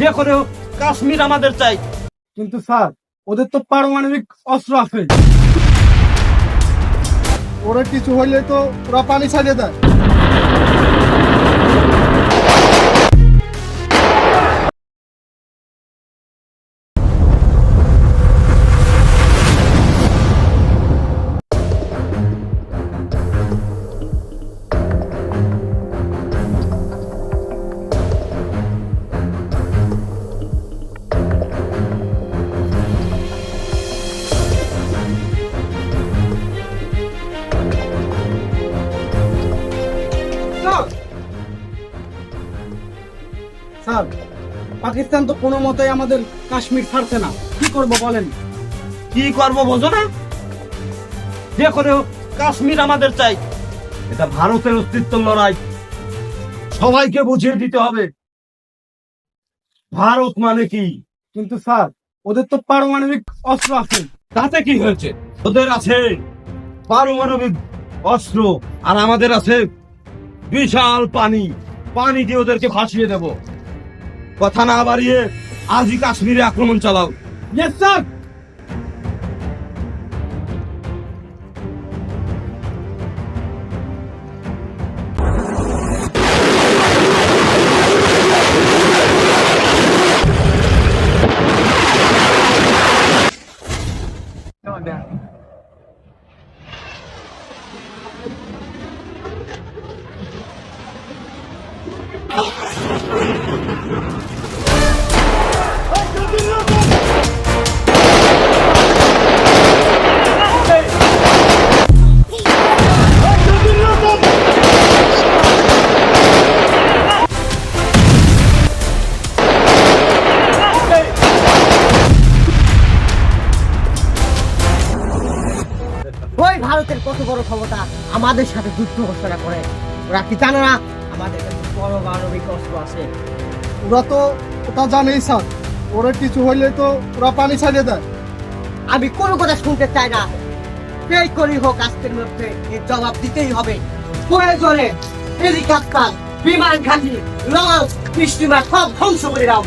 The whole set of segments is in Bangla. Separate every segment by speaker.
Speaker 1: যে করে হোক, কাশ্মীর আমাদের চাই।
Speaker 2: কিন্তু স্যার, ওদের তো পারমাণবিক অস্ত্র আছে। ওরা কিছু হইলে তো ওরা পানি ছাড়িয়ে দেয়। পাকিস্তান তো কোনো মতেই আমাদের কাশ্মীর ছাড়ছে না। কি করব বলেন?
Speaker 1: কি করব বোঝো না? যে করে হোক কাশ্মীর আমাদের চাই। এটা ভারতের অস্তিত্ব লড়াই। সবাইকে বুঝিয়ে দিতে হবে। ভারত মানে কি?
Speaker 2: কিন্তু স্যার ওদের তো পারমাণবিক অস্ত্র আছে।
Speaker 1: তাতে কি হয়েছে? ওদের আছে পারমাণবিক অস্ত্র আর আমাদের আছে বিশাল পানি। পানি দিয়ে ওদেরকে ভাসিয়ে দেব। কথা না বাড়িয়ে আজই কাশ্মীরে আক্রমণ চালাও।
Speaker 2: স্যার
Speaker 3: ওই ভারতের কত বড় ক্ষমতা আমাদের সাথে যুদ্ধ ঘোষণা করে, ওরা কি জানে না? আমাদের বড় মানবিক অস্ত্র আছে।
Speaker 2: ওরা তো ওটা জানেই স্যার। ওরা কিছু হইলে তো ওরা পানি ছাড়িয়ে দেয়।
Speaker 3: আমি কোনো কথা শুনতে চাই না। সেই করি হোক আজকের মধ্যে এর জবাব দিতেই হবে। প্রয়োজনে হেলিকপ্টার বিমান ঘাঁটি লঞ্চ স্টিমার সব ধ্বংস করে দাও।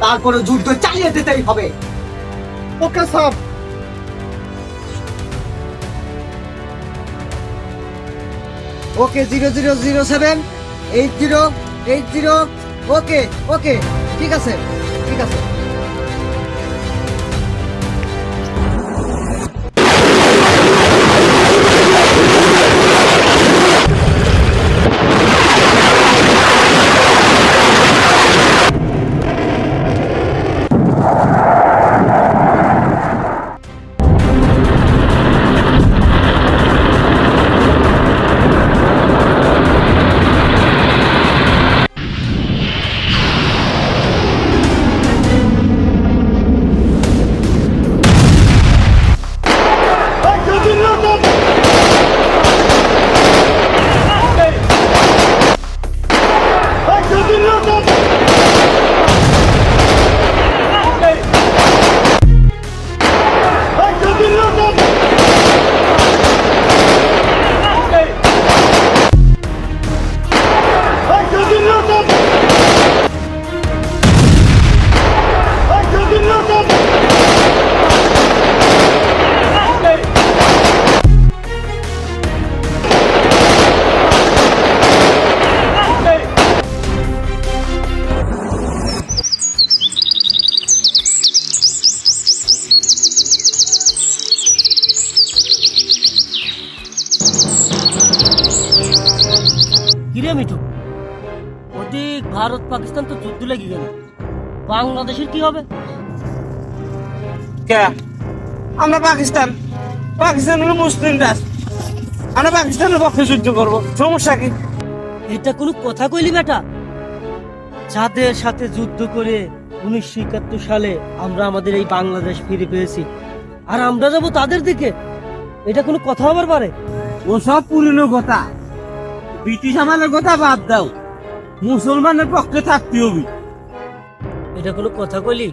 Speaker 3: তারপরে যুদ্ধ চালিয়ে যেতেই হবে।
Speaker 2: Okay sir.
Speaker 3: Okay zero zero zero seven. Eight zero eight zero. Okay okay ঠিক আছে ঠিক আছে।
Speaker 4: কিরে মিঠু? ওদিক ভারত পাকিস্তান তো যুদ্ধ লেগে গেল। বাংলাদেশের কি হবে?
Speaker 1: কে? আমরা পাকিস্তান। পাকিস্তান হলো মুসলিম রাষ্ট্র। আমরা পাকিস্তানের পক্ষে যুদ্ধ করব। সমস্যা কি?
Speaker 4: এটা কোনো কথা কইলি বেটা? যাদের সাথে যুদ্ধ করে উনিশশো একাত্তর সালে আমরা আমাদের এই বাংলাদেশ ফিরে পেয়েছি আর আমরা যাব তাদের দিকে? এটা কোনো কথা হবার পারে?
Speaker 1: ওসব পুরনো কথা। ব্রিটিশ আমাদের কথা বাদ দাও। মুসলমানের পক্ষে থাকতে হবে।
Speaker 4: এটা কোনো কথা কইলি?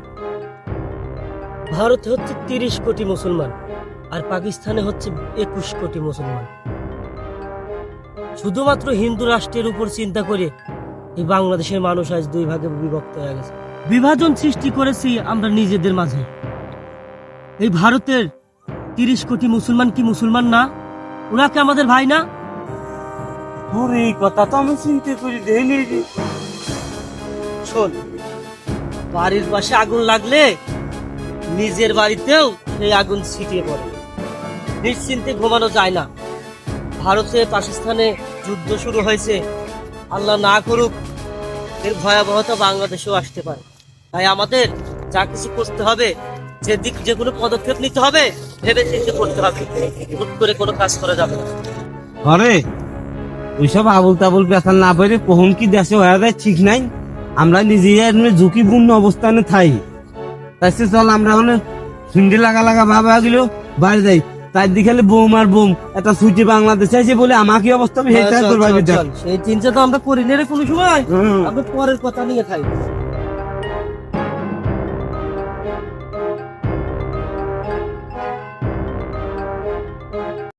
Speaker 4: ভারতে হচ্ছে তিরিশ কোটি মুসলমান আর পাকিস্তানে হচ্ছে একুশ কোটি মুসলমান। শুধুমাত্র হিন্দু রাষ্ট্রের উপর চিন্তা করে এই বাংলাদেশের মানুষ আজ দুই ভাগে বিভক্ত হয়ে গেছে। বিভাজন সৃষ্টি করেছি আমরা নিজেদের মাঝে। এই ভারতের তিরিশ কোটি মুসলমান কি মুসলমান না? ওরা কি আমাদের ভাই না?
Speaker 5: ওরে এই কথা তো আমি চিন্তা করি দেয়নি।
Speaker 4: শোন, বাড়ির পাশে আগুন লাগলে নিজের বাড়িতেও সেই আগুন ছিটিয়ে পড়ে। নিশ্চিন্তে ঘুমানো যায় না। ভারতে পাকিস্তানে যুদ্ধ শুরু হয়েছে। আল্লাহ না করুক, এর ভয়াবহতা বাংলাদেশেও আসতে পারে। তাই আমাদের যা কিছু করতে হবে, যে দিক, যে কোনো পদক্ষেপ নিতে হবে ভেবে চিন্তে করতে হবে। হুট করে কোনো কাজ করা যাবে না।
Speaker 5: আরে ওইসব আবুল তাবুল পেশাল না পেরে কখন কি দেশে হয়ে যায় ঠিক নাই। আমরা নিজেরা ঝুঁকিপূর্ণ অবস্থানে থাই। তাই সে চল আমরা মানে সিন্ডি লাগা লাগা ভাবা গেল বাইরে যাই। তার দিকে বোম আর বোম একটা সুইটি বাংলাদেশে আছে বলে আমাকে অবস্থা? আমি করব
Speaker 4: চল। সেই চিন্তা তো আমরা করি না রে কোনো সময়। আমরা পরের কথা নিয়ে থাকি